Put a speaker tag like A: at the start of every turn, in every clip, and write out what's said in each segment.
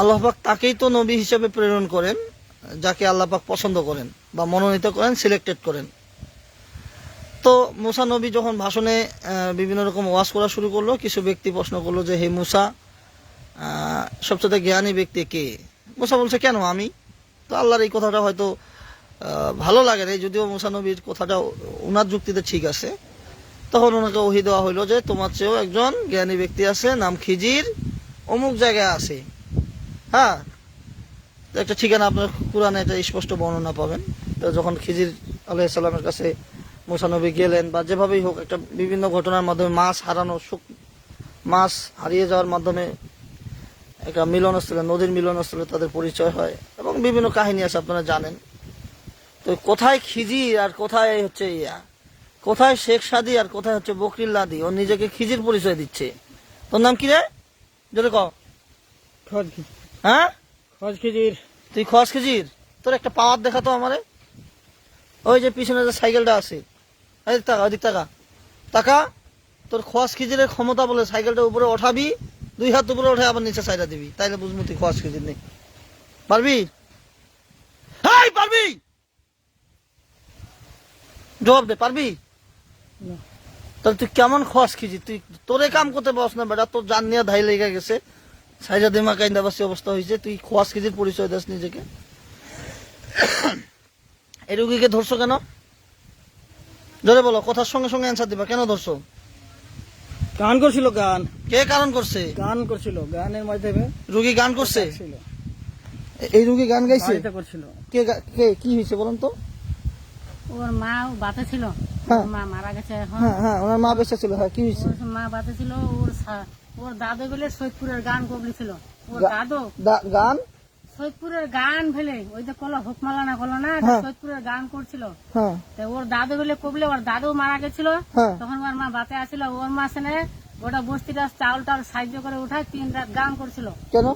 A: আল্লাহবাক তাকেই তো নবী হিসেবে প্রেরণ করেন, যাকে আল্লাপাক পছন্দ করেন বা মনোনীত করেন সিলেক্টেড করেন। তো মুসা নবী যখন ভাষণে বিভিন্ন রকম ওয়াজ করা শুরু করল, কিছু ব্যক্তি প্রশ্ন করল যে, হে মুসা সবচেয়ে জ্ঞানী ব্যক্তি কে? মুসা বলছে, কেন আমি? তো আল্লাহর এই কথাটা হয়তো ভালো লাগে না যদিও মুসা নবীর কথাটা ওনার যুক্তিতে ঠিক আছে। তখন ওনাকে ওহি দেওয়া হইল যে, তোমার চেয়েও একজন জ্ঞানী ব্যক্তি আছে, নাম খিজির, অমুক জায়গায় আছে। হ্যাঁ। একটা ঠিকানা আপনার কোরআনে একটা স্পষ্ট বর্ণনা পাবেন। তো যখন খিজির আলাইসাল্লামের কাছে মুসানবী গেলেন বা যেভাবেই হোক একটা বিভিন্ন ঘটনার মাধ্যমে মাছ হারানো সুখ মাছ হারিয়ে যাওয়ার মাধ্যমে একটা মিলনস্থলে, নদীর মিলনস্থলে তাদের পরিচয় হয় এবং বিভিন্ন কাহিনী আছে আপনারা জানেন। তো কোথায় খিজির আর কোথায় হচ্ছে ইয়া? কোথায় শেখ সাদি আর কোথায় হচ্ছে বকরিল্লাদি ও নিজেকে খিজির পরিচয় দিচ্ছে। তোর নাম কি রে? যদি ক
B: খোঁজ খি-
A: হ্যাঁ?
B: খোঁজ খিজির
A: তুই খোয়াস খিজির তোর একটা পাওয়ার দেখাতো আমারে। ওই যে পিছনে যে সাইকেলটা আছে। এদিক টাকা ওদিক টাকা টাকা তোর খোয়াস খিজিরের ক্ষমতা বলে সাইকেলটা উপরে ওঠাবি দুই হাত উপরে উঠে আবার নিচে সাইডা দিবি। তাইলে বুঝব তুই খোয়াস খিজির নেই। পারবি? হাই পারবি? জবাব দে পারবি। তাহলে তুই কেমন খোয়াস খিজি তুই তোরে কাম করতে পারস না বেটা তোর জান নিয়ে ধাই লেগে গেছে। সাইজা দিমা কাইন্দাবাসী অবস্থা হয়েছে তুই খোয়াস কেজির পরিচয় দাস নিজেকে। এই রুগীকে ধরছো কেন? জোরে বলো কথার সঙ্গে সঙ্গে অ্যান্সার দিবা কেন ধরছো?
B: গান করছিল গান।
A: কে কারণ করছে?
B: গান করছিল গানের মাধ্যমে।
A: রুগী গান করছে? এই রুগী গান গাইছে?
B: করছিল।
A: কে কে কি হয়েছে বলুন তো?
C: ওর মা বাতে ছিল।
A: হ্যাঁ।
C: মা মারা গেছে এখন।
A: হ্যাঁ হ্যাঁ ওনার মা বেঁচে ছিল হ্যাঁ কি হয়েছে
C: মা বাতে ছিল ওর সা- ওর দাদু বলে সৈয়দপুরের গান কবলি ছিল ওর দাদু?
A: গান?
C: সৈয়দপুরের গান ফেলে ওই যে কলো হুকমালা না কলো না সৈদপুরের গান করছিল।
A: হ্যাঁ।
C: ওর দাদু বলে কবলে ওর দাদু মারা গেছিল।
A: হ্যাঁ।
C: তখন ওর মা বাতে আসছিল ওর মা সেনে ওটা বস্তিটা চাউল টাউল সাহায্য করে উঠায় তিন রাত গান করছিল।
A: কেন?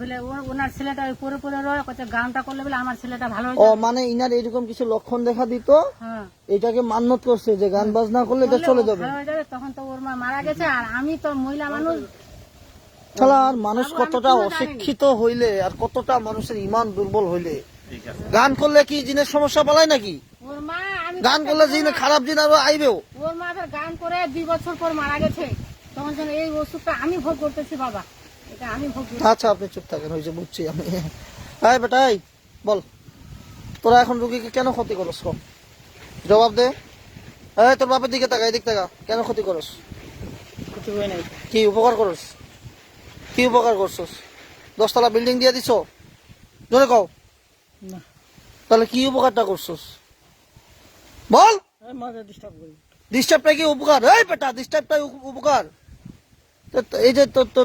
C: বলে ওনার ছেলেটা ওই পরে পরে রয়ে কচ্ছে গানটা করলে বলে আমার ছেলেটা ভালো
A: ও মানে ইনার এরকম কিছু লক্ষণ দেখা দিত?
C: হ্যাঁ।
A: এটাকে মান্যত করছে যে গান বাজনা করলে এটা চলে যাবে।
C: ভালো হয়ে যাবে তখন তো ওর মা মারা গেছে আর আমি তো মহিলা মানুষ।
A: শালা আর মানুষ কতটা। অশিক্ষিত হইলে আর কতটা মানুষের ইমান দুর্বল হইলে? গান করলে কি জিনের সমস্যা পালায় নাকি?
C: ওর মা
A: গান করলে জিনে খারাপ জিন আরও আইবেও।
C: ওর মা গান করে দুই বছর পর মারা গেছে। তখন এই ওষুধটা আমি ভোগ করতেছি বাবা।
A: আচ্ছা আপনি চুপ থাকেন হয়েছে বুঝছি আমি। হ্যাঁ বেটাই বল। তোরা এখন রুগীকে কেন ক্ষতি করস কম জবাব দে। এই তোর বাপের দিকে তাকা এদিক তাকা। কেন ক্ষতি করস?
B: হয়
A: কি উপকার করস? কি উপকার করছস? দশতলা বিল্ডিং দিয়ে দিছ? জোরে কও। তাহলে কি উপকারটা করছস? বল।
B: ডিস্টার্ব
A: ডিস্টার্বটা কি উপকার? এই বেটা ডিস্টার্বটাই উপ- উপকার। এই যে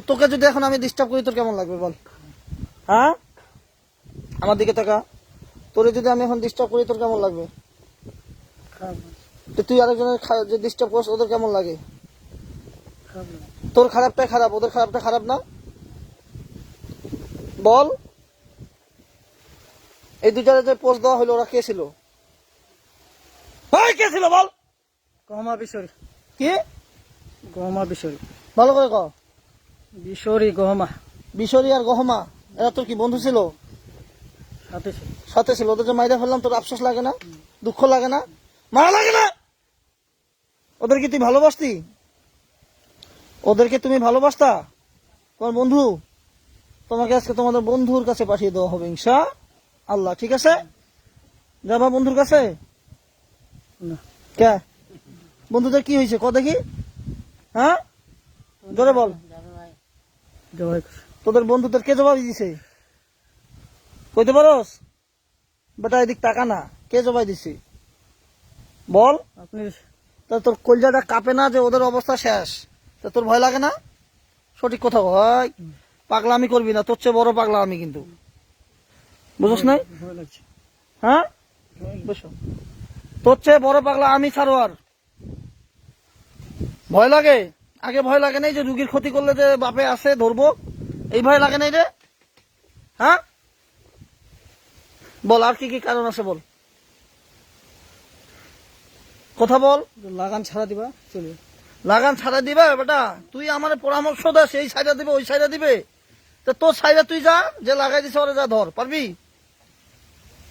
A: তোকে যদি এখন আমি ডিস্টার্ব করি তোর কেমন লাগবে বল? হ্যাঁ? আমার দিকে তাকা। তোরে যদি আমি এখন ডিস্টার্ব করি তোর কেমন লাগবে?
B: খারাপ
A: তো তুই আরেকজনের যে ডিস্টার্ব করছ ওদের কেমন লাগে? তোর খারাপটাই খারাপ ওদের খারাপটা খারাপ না? বল। এই দুটারে যে পোস্ট দেওয়া হলো ওরা কে ছিল? কে ছিল বল?
B: গহমা বিশরি
A: কি?
B: গহমা বিশরি
A: ভালো করে কও।
B: বিশরি গহমা।
A: বিশরি আর গহমা এরা তোর কি বন্ধু ছিল?
B: সাথে ছিল।
A: সাথে ছিল ওদের যে মাইরা ফেললাম তোর আফসোস লাগে না? দুঃখ লাগে না? মারা লাগে না? ওদেরকে তুই ভালোবাসতি? ওদেরকে তুমি ভালোবাসতা? তোমার বন্ধু? তোমাকে আজকে তোমাদের বন্ধুর কাছে পাঠিয়ে দেওয়া হবে ইনশা আল্লাহ ঠিক আছে? যাবা বন্ধুর কাছে? কে? বন্ধুদের কি হয়েছে? ক দেখি। হ্যাঁ? জোরে বল। তোদের বন্ধুদের কে জবাই দিছে? কইতে পারোস? বেটা এদিক টাকা না। কে জবাই দিছে? বল।
B: আপনি
A: তা তোর কলজাটা কাঁপে না যে ওদের অবস্থা শেষ? তা তোর ভয় লাগে না? সঠিক কথা হয় পাগলামি করবি না তোর চেয়ে বড় পাগলা আমি কিন্তু। বুঝছ নাই? হ্যাঁ? বসো। তোর চেয়ে বড় পাগলা আমি সারোয়ার। ভয় লাগে? আগে ভয় লাগে নাই যে রুগীর ক্ষতি করলে যে বাপে আছে ধরবো? এই ভয় লাগে নাই রে? হ্যাঁ? বল আর কি কি কারণ আছে বল? কথা বল।
B: লাগান ছাড়া দিবা চলে।
A: লাগান ছাড়া দিবা বেটা। তুই আমার পরামর্শ দাস এই সাইডা দিবে ওই সাইডা দিবে। তো তোর সাইডে তুই যা যে লাগাই দিছে ওরে যা ধর পারবি?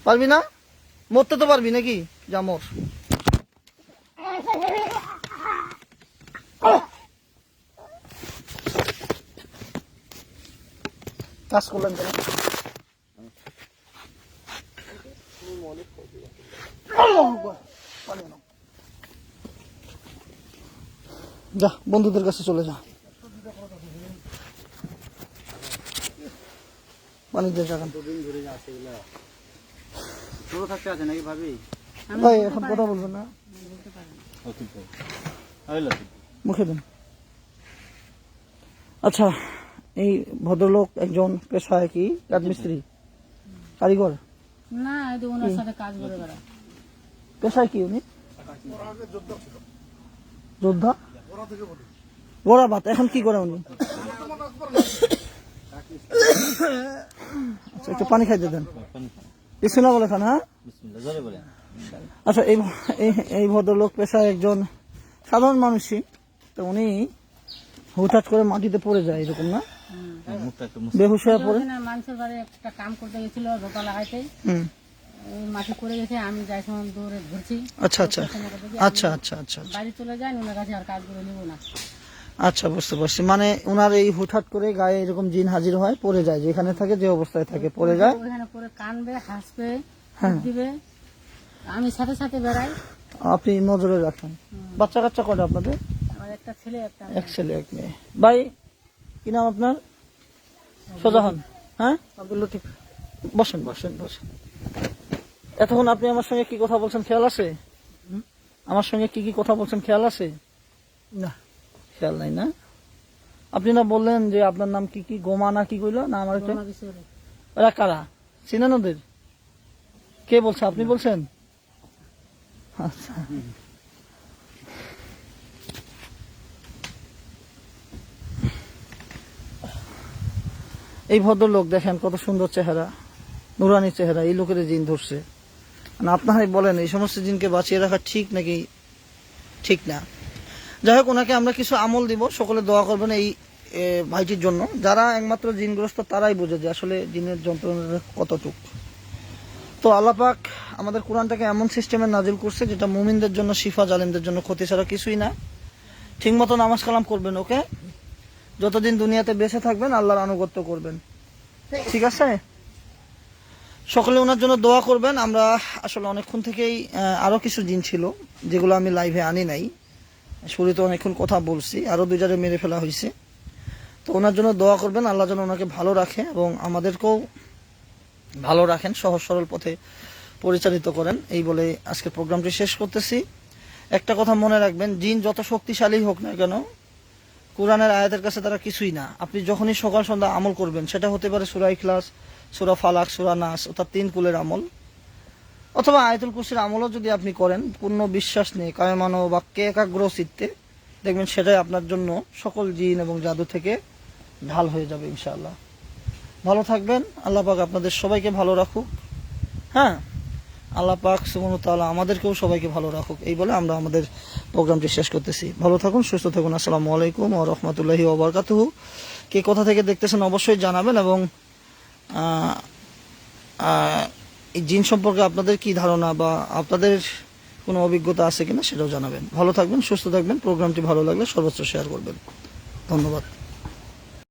A: পারবি না? মরতে তো পারবি নাকি? যা মর। কাজ করলেন কেন যা বন্ধুদের কাছে চলে যা। পানি দিয়ে যাবেন
D: থাকতে আছে নাকি ভাবি?
A: ভাই এখন কথা বলবেন না। মুখে দেন। আচ্ছা এই ভদ্রলোক একজন পেশায় কি রাজমিস্ত্রি কারিগর।
C: না এই ওনার সাথে কাজ করে বেড়া
A: পেশায় কি উনি। যোদ্ধা? গোড়া ভাত এখন কি করে উনি? আচ্ছা একটু পানি খাইতে দেন। কিছু না বলে খান হ্যাঁ?
D: বিসমিল্লাহ জোরে বলেন।
A: আচ্ছা এই এই- এই ভদ্রলোক পেশায় একজন সাধারণ মানুষই। তো উনি হুটহাট করে মাটিতে পড়ে যায় এরকম না? বেহুশ হয়ে পড়ে।
C: ওখানে মানুষের বাড়ি একটা কাম করতে গেছিল রোপা লাগাইতে।
A: হুম।
C: ওই মাটি করে গেছে আমি যাই সময় দৌড়ে
A: আচ্ছা আচ্ছা। আচ্ছা আচ্ছা আচ্ছা আচ্ছা।
C: বাড়ি চলে ওনার কাছে আর কাজ করে নিব না।
A: আচ্ছা বুঝতে পারছি। মানে ওনার এই হুটহাট করে গায়ে এরকম জিন হাজির হয় পড়ে যায়। যেখানে থাকে যে অবস্থায় থাকে পড়ে যায়।
C: ওখানে পরে কানবে হাসবে
A: হ্যাঁ।
C: দিবে। আমি সাথে সাথে বেড়াই।
A: আপনি নজরে রাখেন। বাচ্চা কাচ্চা কটা আপনাদের?
C: আমার একটা ছেলে একটা
A: এক ছেলে এক মেয়ে। ভাই কি নাম আপনার? সোজাহান হ্যাঁ?
B: আব্দুল লতিফ।
A: বসেন বসেন বসেন। এতক্ষণ আপনি আমার সঙ্গে কি কথা বলছেন খেয়াল আছে? আমার সঙ্গে কি কি কথা বলছেন খেয়াল আছে?
B: না।
A: খেয়াল নাই না? আপনি না বললেন যে আপনার নাম কি কি? গোমা না কি কইলো? না আমার ওরা কারা? চিনেন ওদের? কে বলছে? আপনি বলছেন? আচ্ছা। এই ভদ্রলোক দেখেন কত সুন্দর চেহারা, নুরানি চেহারা, এই লোকের জিন ধরছে। মানে আপনারাই বলেন, এই সমস্ত জিনকে বাঁচিয়ে রাখা ঠিক নাকি ঠিক না? যাই হোক, ওনাকে আমরা কিছু আমল দিব, সকলে দোয়া করবেন এই ভাইটির জন্য। যারা একমাত্র জিনগ্রস্ত, তারাই বোঝে যে আসলে জিনের যন্ত্রণা কতটুক। তো আল্লাপাক আমাদের কোরআনটাকে এমন সিস্টেমে নাজিল করছে, যেটা মুমিনদের জন্য, শিফা জালিমদের জন্য ক্ষতি ছাড়া কিছুই না। ঠিক মতো নামাজ কালাম করবেন, ওকে? যতদিন দুনিয়াতে বেঁচে থাকবেন আল্লাহর আনুগত্য করবেন। ঠিক আছে? সকলে ওনার জন্য দোয়া করবেন। আমরা আসলে অনেকক্ষণ থেকেই আহ, আরও কিছু জিন ছিল যেগুলো আমি লাইভে আনি নাই। শুরুতে অনেকক্ষণ কথা বলছি আরও দুই জায়গায় মেরে ফেলা হয়েছে। তো ওনার জন্য দোয়া করবেন আল্লাহ যেন ওনাকে ভালো রাখে এবং আমাদেরকেও ভালো রাখেন সহজ সরল পথে পরিচালিত করেন। এই বলে আজকের প্রোগ্রামটি শেষ করতেছি। একটা কথা মনে রাখবেন জিন যত শক্তিশালী হোক না কেন কোরআনের আয়াতের কাছে তারা কিছুই না। আপনি যখনই সকাল, সন্ধ্যা আমল করবেন, সেটা হতে পারে সুরা ইখলাস, সুরা ফালাক, সুরা নাস, অর্থাৎ তিন কুলের আমল। অথবা আয়তুল কুরসির আমলও যদি আপনি করেন, পূর্ণ বিশ্বাস নিয়ে, কায়মানো বাক্যে, একাগ্র চিত্তে, দেখবেন সেটাই আপনার জন্য সকল জিন এবং জাদু থেকে ঢাল হয়ে যাবে ইনশাআল্লাহ। ভালো থাকবেন। আল্লাহ পাক আপনাদের সবাইকে ভালো রাখুক। হ্যাঁ? আল্লাহ পাক সুমন তাআলা আমাদেরকেও সবাইকে ভালো রাখুক। এই বলে আমরা আমাদের প্রোগ্রামটি শেষ করতেছি। ভালো থাকুন, সুস্থ থাকুন। আসসালামু আলাইকুম ও রহমতুল্লাহি ওবরকাতুহু কে কোথা থেকে দেখতেছেন অবশ্যই জানাবেন এবং এই জিন সম্পর্কে আপনাদের কি ধারণা বা আপনাদের কোনো অভিজ্ঞতা আছে কিনা সেটাও জানাবেন। ভালো থাকবেন, সুস্থ থাকবেন, প্রোগ্রামটি ভালো লাগলে সর্বোচ্চ শেয়ার করবেন। ধন্যবাদ।